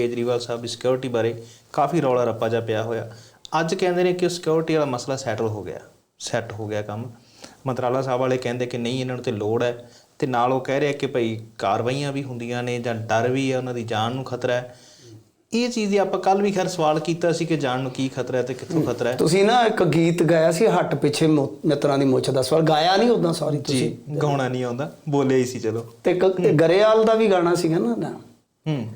ਕੇਜਰੀਵਾਲ ਸਾਹਿਬ ਦੀ security ਬਾਰੇ ਕਾਫੀ ਰੌਲਾ ਰੱਪਾ ਜਿਹਾ ਪਿਆ ਹੋਇਆ। ਅੱਜ ਕਹਿੰਦੇ ਨੇ ਕਿ ਸਿਕਿਉਰਿਟੀ ਵਾਲਾ ਮਸਲਾ ਸੈਟਲ ਹੋ ਗਿਆ ਸੈੱਟ ਹੋ ਗਿਆ ਕੰਮ। ਮੰਤਰਾਲਾ ਸਾਹਿਬ ਵਾਲੇ ਕਹਿੰਦੇ ਕਿ ਨਹੀਂ ਇਹਨਾਂ ਨੂੰ ਤੇ ਲੋੜ ਹੈ। ਤੇ ਨਾਲ ਉਹ ਕਹਿ ਰਿਹਾ ਕਿ ਭਈ ਕਾਰਵਾਈਆਂ ਵੀ ਹੁੰਦੀਆਂ ਨੇ ਜਾਂ ਡਰ ਵੀ ਹੈ ਉਹਨਾਂ ਦੀ ਜਾਨ ਨੂੰ ਖਤਰਾ ਹੈ। ਇਹ ਚੀਜ਼ ਦੀ ਆਪਾਂ ਕੱਲ ਵੀ ਖੈਰ ਸਵਾਲ ਕੀਤਾ ਸੀ ਕਿ ਜਾਨ ਨੂੰ ਕੀ ਖਤਰਾ ਹੈ ਤੇ ਕਿੱਥੋਂ ਖਤਰਾ ਹੈ। ਤੁਸੀਂ ਨਾ ਇੱਕ ਗੀਤ ਗਾਇਆ ਸੀ ਹੱਟ ਪਿੱਛੇ ਮਿੱਤਰਾਂ ਦੀ ਮੁੱਛ ਦਾ ਸਵਾਲ। ਗਾਇਆ ਨਹੀਂ ਉਦਾਂ ਸੌਰੀ ਤੁਸੀਂ। ਜੀ ਗਾਉਣਾ ਨਹੀਂ ਆਉਂਦਾ ਬੋਲੇ ਹੀ ਸੀ ਚਲੋ। ਤੇ ਗਰੇਵਾਲ ਦਾ ਵੀ ਗਾਣਾ ਸੀਗਾ ਨਾ ਹੂੰ।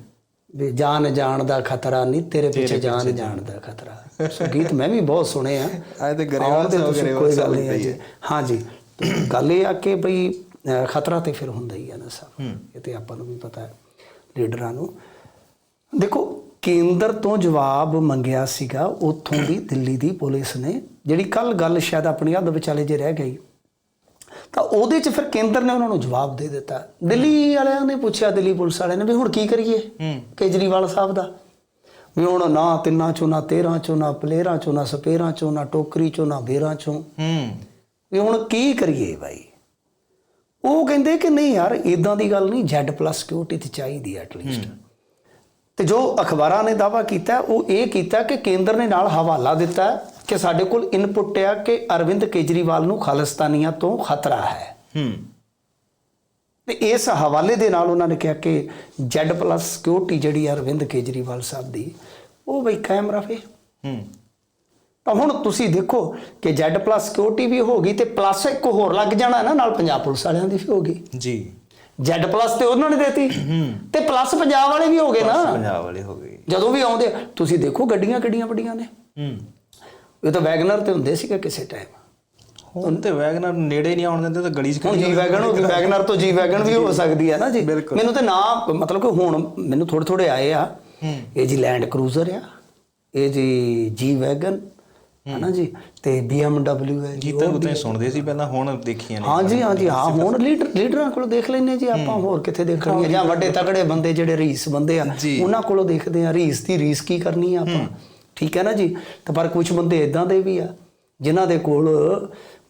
ਵੀ ਜਾਨ ਜਾਣ ਦਾ ਖਤਰਾ ਨਹੀਂ ਤੇਰੇ ਪਿੱਛੇ ਜਾਨ ਜਾਣ ਦਾ ਖਤਰਾ। ਸੋ ਗੀਤ ਮੈਂ ਵੀ ਬਹੁਤ ਸੁਣੇ ਆ। ਆਏ ਤੇ ਗਰੇਵਾਲ ਸਾਹਿਬ, ਗਰੇਵਾਲ ਕੋਈ ਸਾਹਿਬ ਗੱਲ ਨਹੀਂ ਹੈ ਹਾਂ ਜੀ। ਗੱਲ ਇਹ ਆ ਕਿ ਭਈ ਖਤਰਾ ਤੇ ਫਿਰ ਹੁੰਦਾ ਹੀ ਆ ਨਾ ਸਭ। ਇਹ ਤੇ ਆਪਾਂ ਨੂੰ ਵੀ ਪਤਾ ਹੈ ਲੀਡਰਾਂ ਨੂੰ। ਦੇਖੋ ਕੇਂਦਰ ਤੋਂ ਜਵਾਬ ਮੰਗਿਆ ਸੀਗਾ ਉੱਥੋਂ ਦੀ ਦਿੱਲੀ ਦੀ ਪੁਲਿਸ ਨੇ ਜਿਹੜੀ ਕੱਲ ਗੱਲ ਸ਼ਾਇਦ ਆਪਣੀ ਅੱਧ ਵਿਚਾਲੇ ਜੇ ਰਹਿ ਗਈ। ਤਾਂ ਉਹਦੇ 'ਚ ਫਿਰ ਕੇਂਦਰ ਨੇ ਉਹਨਾਂ ਨੂੰ ਜਵਾਬ ਦੇ ਦਿੱਤਾ। ਦਿੱਲੀ ਵਾਲਿਆਂ ਨੇ ਪੁੱਛਿਆ ਦਿੱਲੀ ਪੁਲਿਸ ਵਾਲਿਆਂ ਨੇ ਵੀ ਹੁਣ ਕੀ ਕਰੀਏ? ਕੇਜਰੀਵਾਲ ਸਾਹਿਬ ਦਾ। ਵੀ ਹੁਣ ਨਾ ਤਿੰਨਾਂ ਚੋਂ ਨਾ 13 ਚੋਂ ਨਾ ਪਲੇਰਾਂ ਚੋਂ ਨਾ ਸਪੇਰਾਂ ਚੋਂ ਨਾ ਟੋਕਰੀ ਚੋਂ ਨਾ ਬੇਰਾਂ ਚੋਂ। ਹੂੰ। ਵੀ ਹੁਣ ਕੀ ਕਰੀਏ ਭਾਈ ਉਹ ਕਹਿੰਦੇ ਕਿ ਨਹੀਂ ਯਾਰ ਇਦਾਂ ਦੀ ਗੱਲ ਨਹੀਂ Z+ ਸਿਕਿਉਰਿਟੀ ਤੇ ਚਾਹੀਦੀ ਐਟ ਲੀਸਟ ਤੇ ਜੋ ਅਖਬਾਰਾਂ ਨੇ ਦਾਵਾ ਕੀਤਾ ਉਹ ਇਹ ਕੀਤਾ ਕਿ ਕੇਂਦਰ ਨੇ ਨਾਲ ਹਵਾਲਾ ਦਿੱਤਾ ਕਿ ਸਾਡੇ ਕੋਲ ਇਨਪੁਟ ਆ ਕਿ ਅਰਵਿੰਦ ਕੇਜਰੀਵਾਲ ਨੂੰ ਖਾਲਿਸਤਾਨੀਆਂ ਤੋਂ ਖਤਰਾ ਹੈ। ਹੂੰ। ਤੇ ਇਸ ਹਵਾਲੇ ਦੇ ਨਾਲ ਉਹਨਾਂ ਨੇ ਕਿਹਾ ਕਿ Z+ ਸਿਕਿਉਰਿਟੀ ਜਿਹੜੀ ਅਰਵਿੰਦ ਕੇਜਰੀਵਾਲ ਸਾਹਿਬ ਦੀ ਉਹ ਬਈ ਕਾਇਮ ਰਵੇ। ਹੂੰ। ਤਾਂ ਹੁਣ ਤੁਸੀਂ ਦੇਖੋ ਕਿ Z+ ਸਿਕਿਉਰਿਟੀ ਵੀ ਹੋ ਗਈ ਤੇ ਪਲੱਸ ਇੱਕ ਹੋਰ ਲੱਗ ਜਾਣਾ ਨਾ ਨਾਲ ਪੰਜਾਬ ਪੁਲਿਸ ਵਾਲਿਆਂ ਦੀ ਵੀ ਹੋ ਗਈ। ਜੀ। Z+ ਤੇ ਉਹਨਾਂ ਨੇ ਦੇਤੀ। ਤੇ ਪਲੱਸ ਪੰਜਾਬ ਵਾਲੇ ਵੀ ਹੋ ਗਏ ਨਾ। ਪੰਜਾਬ ਵਾਲੇ ਹੋ ਗਏ। ਜਦੋਂ ਵੀ ਆਉਂਦੇ ਤੁਸੀਂ ਦੇਖੋ ਗੱਡੀਆਂ ਕਿੱਡੀਆਂ ਵੱਡੀਆਂ ਨੇ। ਹੂੰ। ਇਹ ਤਾਂ ਵੈਗਨਰ ਤੇ ਹੁੰਦੇ ਸੀਗਾ ਕਿਸੇ ਟਾਈਮ ਹੁਣ ਤੇ ਵੈਗਨਰ ਨੇੜੇ ਨਹੀਂ ਆਉਣ ਦਿੰਦੇ ਤਾਂ ਗਲੀ 'ਚ ਹੁਣ ਜੀ ਵੈਗਨ ਹੋ ਗਈ ਵੈਗਨਰ ਤੋਂ ਜੀ ਵੈਗਨ ਵੀ ਹੋ ਸਕਦੀ ਹੈ ਨਾ ਜੀ। ਮੈਨੂੰ ਤੇ ਨਾ ਮਤਲਬ ਕਿ ਹੁਣ ਮੈਨੂੰ ਥੋੜੇ ਥੋੜੇ ਆਏ ਆ। ਇਹ ਜੀ ਲੈਂਡ ਕਰੂਜ਼ਰ ਆ। ਇਹ ਜੀ ਜੀ ਵੈਗਨ ਹੈ ਨਾ ਜੀ? ਤੇ BMW ਹੈ ਜੀ ਗੀਤਾਂ ਗੁੱਤਾਂ ਸੁਣਦੇ ਸੀ ਪਹਿਲਾਂ ਹੁਣ ਦੇਖੀਆਂ ਨੇ। ਹਾਂ ਜੀ ਹਾਂ। ਜੀ ਹਾਂ ਹੁਣ ਲੀਡਰ ਲੀਡਰਾਂ ਕੋਲੋਂ ਦੇਖ ਲੈਨੇ ਜੀ ਆਪਾਂ ਹੋਰ ਕਿੱਥੇ ਦੇਖਣਗੇ ਜਾਂ ਵੱਡੇ ਤਕੜੇ ਬੰਦੇ ਜਿਹੜੇ ਰੀਸ ਬੰਦੇ ਆ। ਉਹਨਾਂ ਕੋਲੋਂ ਦੇਖਦੇ ਆ ਰੀਸ ਦੀ ਰੀਸ ਕੀ ਕਰਨੀ ਆ ਆਪਾਂ। ਠੀਕ ਹੈ ਨਾ ਜੀ? ਤੇ ਪਰ ਕੁਝ ਬੰਦੇ ਇਦਾਂ ਦੇ ਵੀ ਆ ਜਿਨ੍ਹਾਂ ਦੇ ਕੋਲ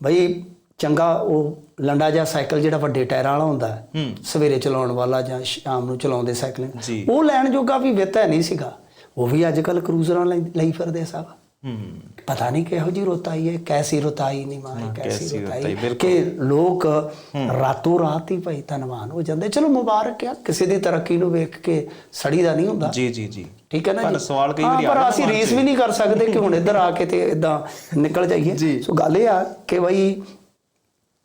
ਬਈ ਚੰਗਾ ਉਹ ਲੰਡਾ ਜਿਹਾ ਸਾਈਕਲ ਜਿਹੜਾ ਵੱਡੇ ਟਾਇਰਾਂ ਵਾਲਾ ਹੁੰਦਾ ਹੈ, ਸਵੇਰੇ ਚਲਾਉਣ ਵਾਲਾ ਜਾਂ ਸ਼ਾਮ ਨੂੰ ਚਲਾਉਂਦੇ ਸਾਈਕਲ। ਜੀ। ਉਹ ਲੈਣ ਜੋਗਾ ਵੀ ਵਿੱਤ ਹੈ ਨਹੀਂ ਸੀਗਾ। ਉਹ ਵੀ ਅੱਜ ਕੱਲ ਕਰੂਜ਼ਰਾਂ ਲਈ ਫਿਰਦੇ ਸਭ। ਪਤਾ ਨਹੀਂ ਕਿਹੋ ਜੀ ਰੁੱਤ ਆਈ ਹੈ ਕੈਸੀ ਰੁੱਤ ਆਈ ਨਹੀਂ ਮਾਰੀ ਕੈਸੀ ਕੈਸੀ ਰੁੱਤ ਰੁੱਤ ਆਈ, ਆਈ ਬਿਲਕੁਲ। ਕਿ ਲੋਕ ਰਾਤੋਂ ਰਾਤ ਹੀ ਭਾਈ ਧਨਵਾਨ ਹੋ ਜਾਂਦੇ। ਚਲੋ ਮੁਬਾਰਕ ਆ ਕਿਸੇ ਦੀ ਤਰੱਕੀ ਨੂੰ ਵੇਖ ਕੇ ਸੜੀ ਦਾ ਨਹੀਂ ਹੁੰਦਾ। ਜੀ ਜੀ ਜੀ। ਠੀਕ ਹੈ ਨਾ ਪਰ ਸਵਾਲ ਕਈ ਵਾਰੀ ਪਰ ਆ ਅਸੀਂ ਰੀਸ ਵੀ ਨਹੀਂ ਕਰ ਸਕਦੇ ਕਿ ਹੁਣ ਇੱਧਰ ਆ ਕੇ ਤੇ ਇਦਾਂ ਨਿਕਲ ਜਾਈਏ। ਸੋ ਗੱਲ ਇਹ ਆ ਕਿ ਬਈ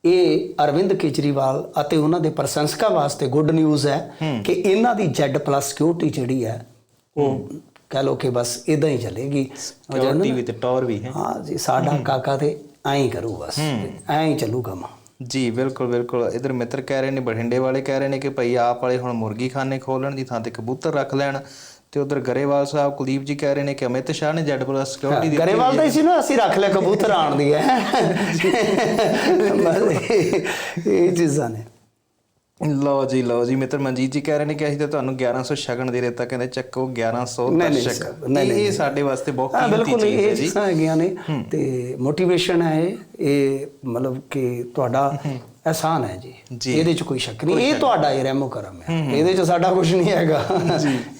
ਇਹ ਅਰਵਿੰਦ ਕੇਜਰੀਵਾਲ ਅਤੇ ਉਹਨਾਂ ਦੇ ਪ੍ਰਸ਼ੰਸਕਾਂ ਵਾਸਤੇ ਗੁੱਡ ਨਿਊਜ਼ ਹੈ ਕਿ ਇਹਨਾਂ ਦੀ Z+ ਸਿਕਿਉਰਿਟੀ ਜਿਹੜੀ ਹੈ ਉਹ ਕਹ ਲੋ ਕਿ ਬਸ ਇਦਾਂ ਹੀ ਚੱਲੇਗੀ। ਸਿਕਿਉਰਿਟੀ ਵੀ ਤੇ ਟੌਰ ਵੀ ਹੈ। ਹਾਂ ਜੀ ਸਾਡਾ ਕਾਕਾ ਤੇ ਐਂ ਹੀ ਕਰੂ ਬਸ। ਐਂ ਹੀ ਚੱਲੂ ਕੰਮ। ਜੀ ਬਿਲਕੁਲ ਬਿਲਕੁਲ। ਇਧਰ ਮਿੱਤਰ ਕਹਿ ਰਹੇ ਨੇ ਬਠਿੰਡੇ ਵਾਲੇ ਕਹਿ ਰਹੇ ਨੇ ਕਿ ਭਈ ਆਪ ਵਾਲੇ ਹੁਣ ਮੁਰਗੀ ਖਾਨੇ ਖੋਲਣ ਦੀ ਥਾਂ ਤੇ ਕਬੂਤਰ ਰੱਖ ਲੈਣ। ਤੇ ਉਧਰ ਗਰੇਵਾਲ ਸਾਹਿਬ ਕੁਲਦੀਪ ਜੀ ਕਹਿ ਰਹੇ ਨੇ ਕਿ ਅਮਿਤ ਸ਼ਾਹ ਨੇ ਪਲਸ ਸਿਕਿਉਰਿਟੀ ਦਿੱਤੀ ਗਰੇਵਾਲ ਦਾ ਹੀ ਸੀ ਨਾ ਅਸੀਂ ਰੱਖ ਲਿਆ ਕਬੂਤਰ ਆਣ ਦੀ ਹੈ। ਇਹ ਚੀਜ਼ਾਂ ਨੇ। ਲਓ ਜੀ ਲਓ ਜੀ ਮਿੱਤਰ ਮਨਜੀਤ ਜੀ ਕਹਿ ਰਹੇ ਨੇ ਕਿ ਅਸੀਂ ਤਾਂ ਤੁਹਾਨੂੰ 1100 ਸ਼ਗਨ ਦੇ ਦਿੱਤਾ ਕਹਿੰਦੇ ਚੱਕੋ 1100 ਨਹੀਂ, ਨਹੀਂ ਦਰਸ਼ਕ। ਇਹ। ਇਹ ਸਾਡੇ ਵਾਸਤੇ ਬਹੁਤ ਕੀਮਤੀ ਬਿਲਕੁਲ ਚੀਜ਼ ਹੈ ਇਹ ਜੀ। ਚੀਜ਼ਾਂ ਹੈਗੀਆਂ ਨੇ ਤੇ ਮੋਟੀਵੇਸ਼ਨ ਹੈ ਇਹ ਇਹ ਮਤਲਬ ਕਿ ਤੁਹਾਡਾ ਅਹਿਸਾਨ ਹੈ ਜੀ। ਇਹਦੇ 'ਚ ਕੋਈ ਸ਼ੱਕ ਨਹੀਂ। ਇਹ ਤੁਹਾਡਾ ਇਹ ਰਹਿਮੋ ਕਰਮ ਹੈ। ਇਹਦੇ 'ਚ ਸਾਡਾ ਕੁਝ ਨਹੀਂ ਹੈਗਾ।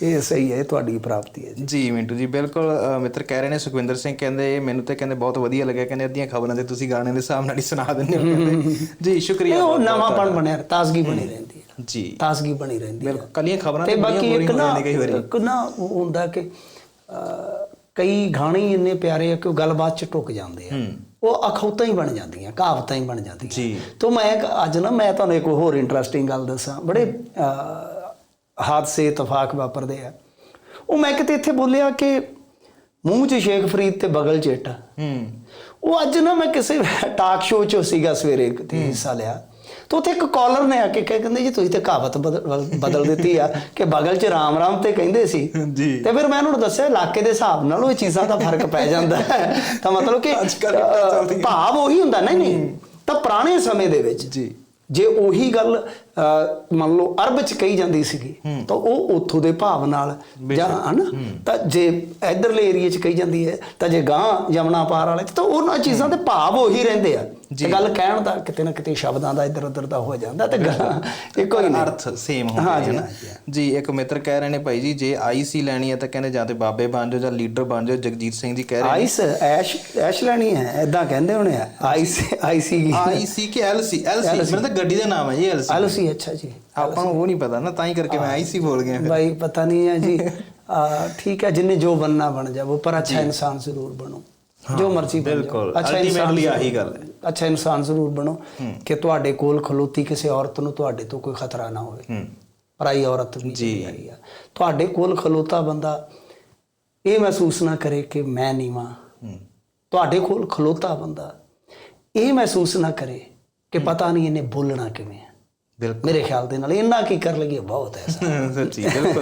ਇਹ ਸਹੀ ਹੈ ਇਹ ਤੁਹਾਡੀ ਪ੍ਰਾਪਤੀ ਹੈ ਜੀ। ਜੀ ਮਿੰਟੂ ਜੀ ਬਿਲਕੁਲ ਮਿੱਤਰ ਕਹਿ ਰਹੇ ਨੇ ਸੁਖਵਿੰਦਰ ਸਿੰਘ ਕਹਿੰਦੇ ਮੈਨੂੰ ਤੇ ਕਹਿੰਦੇ ਬਹੁਤ ਵਧੀਆ ਲੱਗਿਆ। ਕਹਿੰਦੇ ਅੱਧੀਆਂ ਖਬਰਾਂ ਤੇ ਤੁਸੀਂ ਗਾਣੇ ਦੇ ਹਿਸਾਬ ਨਾਲ ਹੀ ਸੁਣਾ ਦਿੰਦੇ ਹੋ। ਕਹਿੰਦੇ ਜੀ ਸ਼ੁਕਰੀਆ ਉਹ ਨਵਾਂਪਣ ਬਣਿਆ ਤਾਜ਼ਗੀ ਬਣੀ ਰਹਿੰਦੀ ਹੈ। ਜੀ। ਤਾਜ਼ਗੀ ਬਣੀ ਰਹਿੰਦੀ ਹੈ। ਬਿਲਕੁਲ ਕੱਲੀਆਂ ਖਬਰਾਂ ਤੇ ਬਾਕੀ ਇੱਕ ਹੋ ਨਾ ਇੱਕ ਨਾ ਹੁੰਦਾ ਕਿ ਕਈ ਗਾਣੇ ਹੀ ਇੰਨੇ ਪਿਆਰੇ ਆ ਕਿ ਉਹ ਗੱਲਬਾਤ ਚ ਟੁੱਕ ਜਾਂਦੇ ਆ। ਉਹ ਅਖੌਤਾਂ ਹੀ ਬਣ ਜਾਂਦੀਆਂ ਕਹਾਵਤਾਂ ਹੀ ਬਣ ਜਾਂਦੀਆਂ। ਜੀ। ਤੋਂ ਮੈਂ ਇੱਕ- ਅੱਜ ਨਾ ਮੈਂ ਤੁਹਾਨੂੰ ਇੱਕ ਹੋਰ ਇੰਟਰਸਟਿੰਗ ਗੱਲ ਦੱਸਾਂ। ਬੜੇ ਹਾਦਸੇ ਇਤਫਾਕ ਵਾਪਰਦੇ ਆ। ਉਹ ਮੈਂ ਕਿਤੇ ਇੱਥੇ ਬੋਲਿਆ ਕਿ ਮੂੰਹ 'ਚ ਸ਼ੇਖ ਫਰੀਦ ਤੇ ਬਗਲ 'ਚ ਇੱਟ ਹੂੰ। ਉਹ ਅੱਜ ਨਾ ਮੈਂ ਕਿਸੇ ਟਾਕ ਸ਼ੋਅ 'ਚ ਸੀਗਾ ਸਵੇਰੇ ਤੇ ਹਿੱਸਾ ਲਿਆ ਤਾਂ ਉੱਥੇ ਇੱਕ ਕਾਲਰ ਨੇ ਆ ਕੇ ਕਿਹਾ ਕਹਿੰਦੇ ਜੀ ਤੁਸੀਂ ਤੇ ਕਹਾਵਤ ਬਦਲ ਦਿੱਤੀ ਆ ਕਿ ਬਗਲ 'ਚ ਰਾਮ ਰਾਮ ਤੇ ਕਹਿੰਦੇ ਸੀ ਜੀ। ਤੇ ਫਿਰ ਮੈਂ ਉਹਨਾਂ ਨੂੰ ਦੱਸਿਆ ਇਲਾਕੇ ਦੇ ਹਿਸਾਬ ਨਾਲ ਉਹ ਚੀਜ਼ਾਂ ਦਾ ਫ਼ਰਕ ਪੈ ਜਾਂਦਾ ਹੈ ਤਾਂ ਮਤਲਬ ਕਿ। ਭਾਵ ਉਹੀ ਹੁੰਦਾ ਨਹੀਂ ਨਹੀਂ ਤਾਂ ਪੁਰਾਣੇ ਸਮੇਂ ਦੇ ਵਿੱਚ ਜੀ ਜੇ ਉਹੀ ਗੱਲ ਮੰਨ ਲਓ ਅਰਬ ਚ ਕਹੀ ਜਾਂਦੀ ਸੀਗੀ ਤਾਂ ਉਹ ਉੱਥੋਂ ਦੇ ਭਾਵ ਨਾਲ ਜਾਂ ਹਨ ਤਾਂ ਜੇ ਇਧਰਲੇ ਏਰੀਏ ਚ ਕਹੀ ਜਾਂਦੀ ਹੈ ਤਾਂ ਜੇ ਗਾਂ ਯਮਨਾ ਪਾਰ ਵਾਲੇ ਤਾਂ ਉਹਨਾਂ ਚੀਜ਼ਾਂ ਦੇ ਭਾਵ ਉਹੀ ਰਹਿੰਦੇ ਆ। ਤੇ ਗੱਲ ਕਹਿਣ ਦਾ ਕਿਤੇ ਨਾ ਕਿਤੇ ਸ਼ਬਦਾਂ ਦਾ ਇੱਧਰ ਉੱਧਰ ਦਾ ਹੋ ਜਾਂਦਾ ਤੇ ਗੱਲ ਇੱਕੋ ਹੀ ਅਰਥ ਸੇਮ ਹੁੰਦੇ ਹਾਂ ਨੇ। ਜੀ, ਇੱਕ ਮਿੱਤਰ ਕਹਿ ਰਹੇ ਨੇ ਭਾਈ ਜੀ ਜੇ ਆਈਸੀ ਲੈਣੀ ਹੈ ਤਾਂ ਕਹਿੰਦੇ ਜਾਂ ਤੇ ਬਾਬੇ ਬਣ ਜਾਓ ਜਾਂ ਲੀਡਰ ਬਣ ਜਾਓ ਜਗਜੀਤ ਸਿੰਘ ਜੀ ਕਹਿ ਰਹੇ ਨੇ। ਆਈਸ ਐਸ਼ ਐਸ਼ ਲੈਣੀ ਹੈ ਐਦਾਂ ਕਹਿੰਦੇ ਹੋਣੇ ਆ ਆਈਸ ਆਈਸੀ। ਆਈਸੀ ਕਿ ਐਲਸੀ ਐਲਸੀ। ਮੈਨੂੰ ਤਾਂ ਗੱਡੀ ਦਾ ਨਾਮ ਹੈ ਜੀ ਐਲਸੀ। ਐਲਸੀ ਅੱਛਾ ਜੀ ਆਪਾਂ ਨੂੰ ਉਹ ਨਹੀਂ ਪਤਾ ਨਾ ਤਾਂ ਹੀ ਕਰਕੇ ਮੈਂ ਆਈਸੀ ਬੋਲ ਗਿਆ ਫਿਰ। ਪਤਾ ਨਹੀਂ ਹੈ ਜੀ। ਠੀਕ ਹੈ ਜਿੰਨੇ ਜੋ ਬੰਨਾ ਬਣ ਜਾਵੋ ਪਰ ਅੱਛਾ ਇਨਸਾਨ ਜ਼ਰੂਰ ਬਣੋ। ਜੋ ਮਰਜ਼ੀ ਬਿਲਕੁਲ। ਅੱਛਾ ਅਲਟੀਮੇਟਲੀ ਆਹੀ ਗੱਲ ਹੈ। ਅੱਛਾ ਇਨਸਾਨ ਜ਼ਰੂਰ ਬਣੋ ਕਿ ਤੁਹਾਡੇ ਕੋਲ ਖਲੋਤੀ ਕਿਸੇ ਔਰਤ ਨੂੰ ਤੁਹਾਡੇ ਤੋਂ ਕੋਈ ਖਤਰਾ ਨਾ ਹੋਵੇ। ਪਰਾਈ ਔਰਤ ਵੀ ਜੀ। ਤੁਹਾਡੇ ਕੋਲ ਖਲੋਤਾ ਬੰਦਾ ਇਹ ਮਹਿਸੂਸ ਨਾ ਕਰੇ ਕਿ ਮੈਂ ਨੀਵਾ। ਤੁਹਾਡੇ ਕੋਲ ਖਲੋਤਾ ਬੰਦਾ ਇਹ ਮਹਿਸੂਸ ਨਾ ਕਰੇ ਕਿ ਪਤਾ ਨਹੀਂ ਇਹਨੇ ਬੋਲਣਾ ਕਿਵੇਂ ਹੈ। ਬਿਲਕੁਲ। ਮੇਰੇ ਖਿਆਲ ਦੇ ਨਾਲ ਇੰਨਾ ਕੀ ਕਰ ਲਈਏ ਬਹੁਤ ਹੈ ਸੱਚੀ ਬਿਲਕੁਲ।